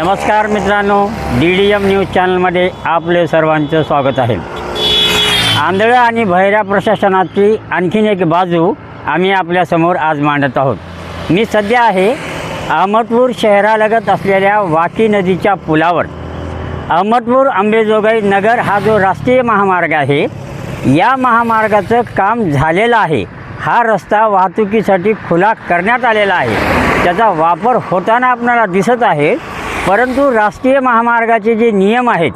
नमस्कार मित्रांनो D D M news चॅनलमध्ये आपले सर्वांचं स्वागत आहे. आंधळ आणि बहिऱ्या प्रशासनाची आणखीन एक बाजू आम्ही आपल्यासमोर आज मांडत आहोत. मी सध्या आहे अहमदपूर शहरालगत असलेल्या वाकी नदीच्या पुलावर. अहमदपूर अंबेजोगाई नगर हा जो राष्ट्रीय महामार्ग आहे या महामार्गाचं काम झालेलं आहे. हा रस्ता वाहतुकीसाठी खुला करण्यात आलेला आहे. त्याचा वापर होताना आपल्याला दिसत आहे परंतु राष्ट्रीय महामार्गाचे जे नियम आहेत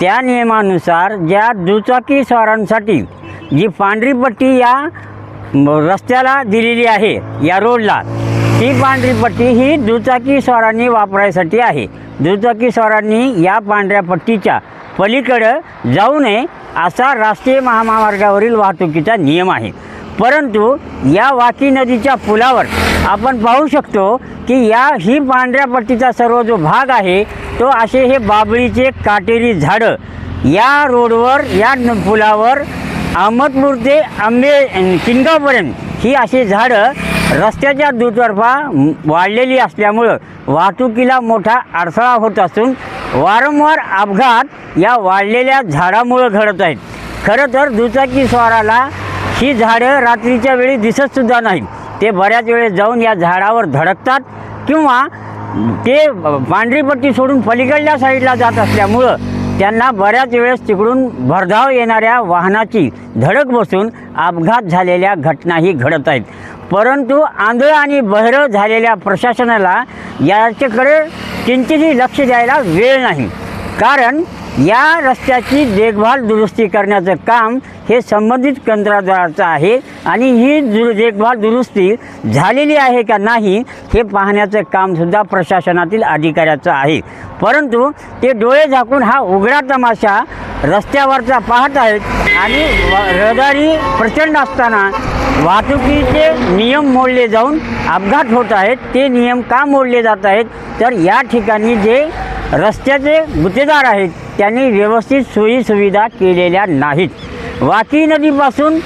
त्या नियमानुसार ज्या दुचाकी स्वारांसाठी जी पांढरी पट्टी या रस्त्याला दिलेली आहे या रोडला ती पांढरी पट्टी ही दुचाकी स्वारांनी वापरायसाठी आहे. दुचाकी स्वारांनी या पांढऱ्या पट्टीच्या पलीकडं जाऊ नये असा राष्ट्रीय महामार्गावरील वाहतुकीचा नियम आहे. परंतु या वाकी नदीच्या पुलावर आपण पाहू शकतो की या ही पांढऱ्या पट्टीचा सर्व जो भाग आहे तो असे हे बाबळीचे काटेरी झाडं. या रोडवर या न- पुलावर अहमदपूर ते आंबे किनगावपर्यंत ही अशी झाडं रस्त्याच्या दुतर्फा वाढलेली असल्यामुळं वाहतुकीला मोठा अडथळा होत असून वारंवार अपघात या वाढलेल्या झाडामुळं घडत आहेत. खरं तर दुचाकी स्वाराला ही झाडं रात्रीच्या वेळी दिसतसुद्धा नाही ते बऱ्याच वेळेस जाऊन या झाडावर धडकतात. किंवा ते पांढरी पट्टी सोडून पलीकडल्या साईडला जात असल्यामुळं त्यांना बऱ्याच वेळेस तिकडून भरधाव येणाऱ्या वाहनाची धडक बसून अपघात झालेल्या घटनाही घडत आहेत. परंतु आंधळ आणि बहिरं झालेल्या प्रशासनाला याच्याकडे किंचितही लक्ष द्यायला वेळ नाही. कारण या रस्त्याची देखभाल दुरुस्ती करण्याचं काम हे संबंधित कंत्राटदाराचं आहे आणि ही दु देखभाल दुरुस्ती झालेली आहे का नाही हे पाहण्याचं कामसुद्धा प्रशासनातील अधिकाऱ्याचं आहे. परंतु ते डोळे झाकून हा उघडा तमाशा रस्त्यावरचा पाहत आहेत आणि रहदारी प्रचंड असताना वाहतुकीचे नियम मोडले जाऊन अपघात होत आहेत ते नियम का मोडले जात आहेत? तर या ठिकाणी जे रस्त्याचे गुत्तेदार आहेत. त्यांनी व्यवस्थित सोयीसुविधा केलेल्या नाहीत. वाकी नदीपासून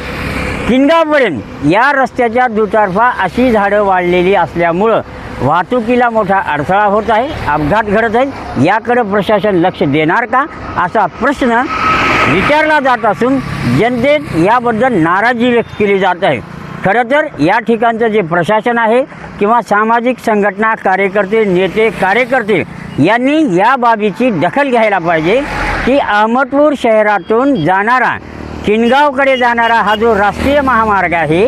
किनगावपर्यंत या रस्त्याच्या दुतर्फा अशी झाडं वाढलेली असल्यामुळं वाहतुकीला मोठा अडथळा होत आहे. अपघात घडत आहेत. याकडं प्रशासन लक्ष देणार का? असा प्रश्न विचारला जात असून जनतेत याबद्दल नाराजी व्यक्त केली जात आहे. खरं तर या ठिकाणचं जे प्रशासन आहे किंवा सामाजिक संघटना कार्यकर्ते नेते कार्यकर्ते यांनी या बाबीची दखल घ्यायला पाहिजे की अहमदपूर शहरातून जाणारा किनगावकडे जाणारा हा जो राष्ट्रीय महामार्ग आहे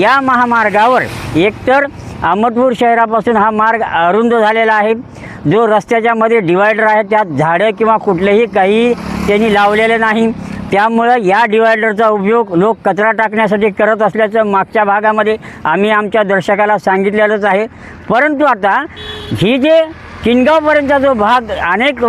या महामार्गावर एकतर अहमदपूर शहरापासून हा मार्ग अरुंद झालेला आहे. जो रस्त्याच्या मध्ये डिवायडर आहे त्यात झाडं किंवा कुठलेही काही त्यांनी लावलेले नाही. त्यामुळं या डिवायडरचा उपयोग लोक कचरा टाकण्यासाठी करत असल्याचं मागच्या भागामध्ये आम्ही आमच्या दर्शकाला सांगितलेलंच आहे. परंतु आता ही जे किनगावपर्यंतचा जो भाग अनेक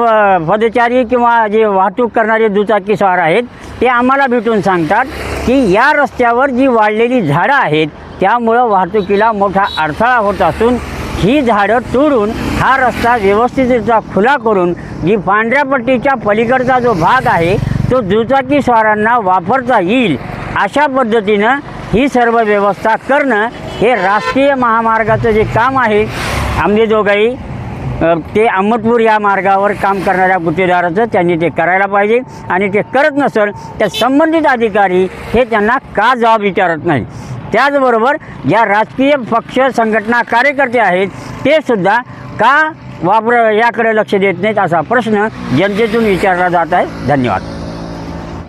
पदचारी किंवा जे वाहतूक करणारे दुचाकीस्वार आहेत ते आम्हाला भेटून सांगतात की या रस्त्यावर जी वाढलेली झाडं आहेत त्यामुळं वाहतुकीला मोठा अडथळा होत असून ही झाडं तोडून हा रस्ता व्यवस्थितरित्या खुला करून जी पांढऱ्या पट्टीच्या पलीकडचा जो भाग आहे तो दुचाकी स्वारांना वापरता येईल. अशा पद्धतीनं ही सर्व व्यवस्था करणं हे राष्ट्रीय महामार्गाचं जे काम आहे आंबेजोगाई ते अहमदपूर या मार्गावर काम करणाऱ्या गुत्तेदाराचं त्यांनी ते करायला पाहिजे आणि ते करत नसेल तर संबंधित अधिकारी हे त्यांना का जबाब विचारत नाही त्याचबरोबर ज्या राजकीय पक्ष संघटना कार्यकर्ते आहेत ते सुद्धा का वापर याकडे लक्ष देत नाहीत असा प्रश्न जनतेतून विचारला जात आहे. धन्यवाद.